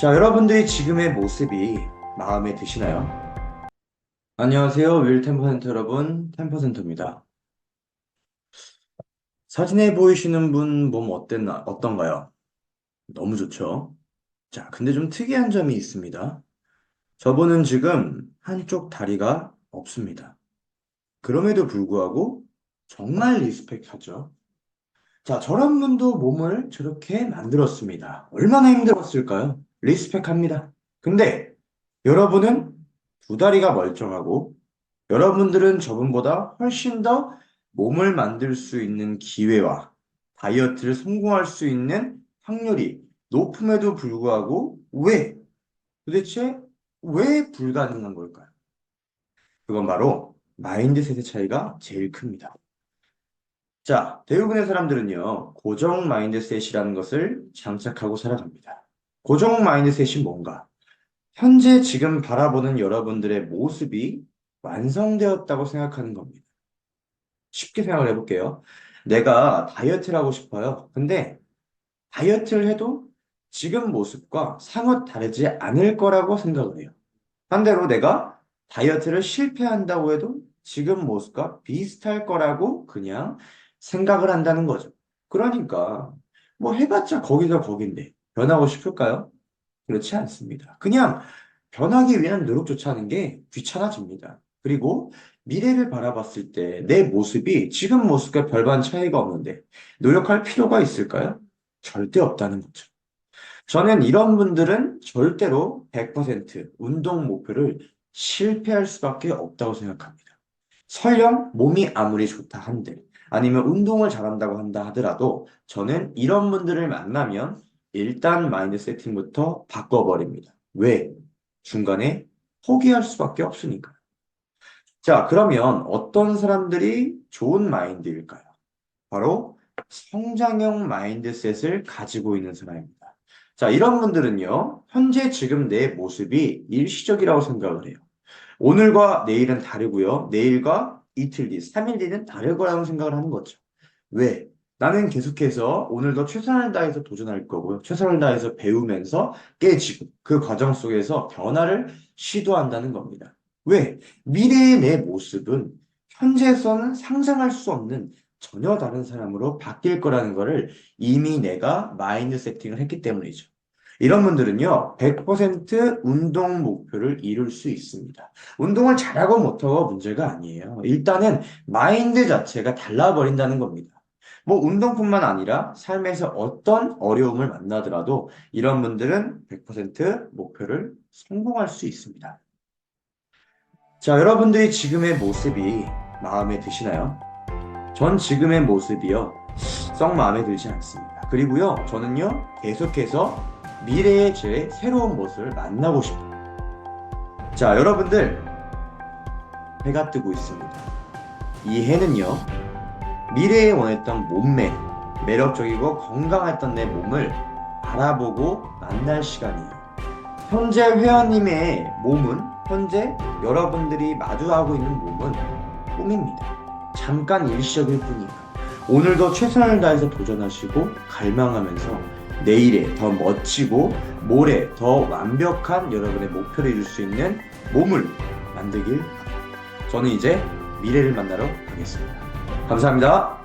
자, 여러분들이 지금의 모습이 마음에 드시나요? 안녕하세요. 윌 템퍼센터 여러분, 템퍼센터입니다. 사진에 보이시는 분 몸 어땠나, 어떤가요? 너무 좋죠? 자, 근데 좀 특이한 점이 있습니다. 저분은 지금 한쪽 다리가 없습니다. 그럼에도 불구하고 정말 리스펙하죠. 자, 저런 분도 몸을 저렇게 만들었습니다. 얼마나 힘들었을까요? 리스펙합니다. 근데 여러분은 두 다리가 멀쩡하고 여러분들은 저분보다 훨씬 더 몸을 만들 수 있는 기회와 다이어트를 성공할 수 있는 확률이 높음에도 불구하고 왜? 도대체 왜 불가능한 걸까요? 그건 바로 마인드셋의 차이가 제일 큽니다. 자, 대부분의 사람들은요, 고정 마인드셋이라는 것을 장착하고 살아갑니다. 고정 마인드셋이 뭔가? 현재 지금 바라보는 여러분들의 모습이 완성되었다고 생각하는 겁니다. 쉽게 생각을 해볼게요. 내가 다이어트를 하고 싶어요. 근데 다이어트를 해도 지금 모습과 상호 다르지 않을 거라고 생각을 해요. 반대로 내가 다이어트를 실패한다고 해도 지금 모습과 비슷할 거라고 그냥 생각을 한다는 거죠. 그러니까 뭐 해봤자 거기가 거긴데 변하고 싶을까요? 그렇지 않습니다. 그냥 변하기 위한 노력조차 하는 게 귀찮아집니다. 그리고 미래를 바라봤을 때 내 모습이 지금 모습과 별반 차이가 없는데 노력할 필요가 있을까요? 절대 없다는 거죠. 저는 이런 분들은 절대로 100% 운동 목표를 실패할 수밖에 없다고 생각합니다. 설령 몸이 아무리 좋다 한들 아니면 운동을 잘한다고 한다 하더라도 저는 이런 분들을 만나면 일단 마인드 세팅부터 바꿔버립니다. 왜? 중간에 포기할 수밖에 없으니까. 자, 그러면 어떤 사람들이 좋은 마인드일까요? 바로 성장형 마인드셋을 가지고 있는 사람입니다. 자, 이런 분들은요, 현재 지금 내 모습이 일시적이라고 생각을 해요. 오늘과 내일은 다르고요. 내일과 이틀 뒤, 3일 뒤는 다를 거라고 생각을 하는 거죠. 왜? 나는 계속해서 오늘도 최선을 다해서 도전할 거고요. 최선을 다해서 배우면서 깨지고 그 과정 속에서 변화를 시도한다는 겁니다. 왜? 미래의 내 모습은 현재에서는 상상할 수 없는 전혀 다른 사람으로 바뀔 거라는 거를 이미 내가 마인드 세팅을 했기 때문이죠. 이런 분들은요, 100% 운동 목표를 이룰 수 있습니다. 운동을 잘하고 못하고 문제가 아니에요. 일단은 마인드 자체가 달라버린다는 겁니다. 뭐 운동뿐만 아니라 삶에서 어떤 어려움을 만나더라도 이런 분들은 100% 목표를 성공할 수 있습니다. 자, 여러분들이 지금의 모습이 마음에 드시나요? 전 지금의 모습이요, 썩 마음에 들지 않습니다. 그리고요, 저는요, 계속해서 미래의 제 새로운 모습을 만나고 싶어요. 자, 여러분들, 해가 뜨고 있습니다. 이 해는요, 미래에 원했던 몸매, 매력적이고 건강했던 내 몸을 알아보고 만날 시간이에요. 현재 회원님의 몸은 현재 여러분들이 마주하고 있는 몸은 꿈입니다. 잠깐 일시적일 뿐이에요. 오늘도 최선을 다해서 도전하시고 갈망하면서 내일에 더 멋지고 모레 더 완벽한 여러분의 목표를 이룰 수 있는 몸을 만들길. 저는 이제 미래를 만나러 가겠습니다. 감사합니다.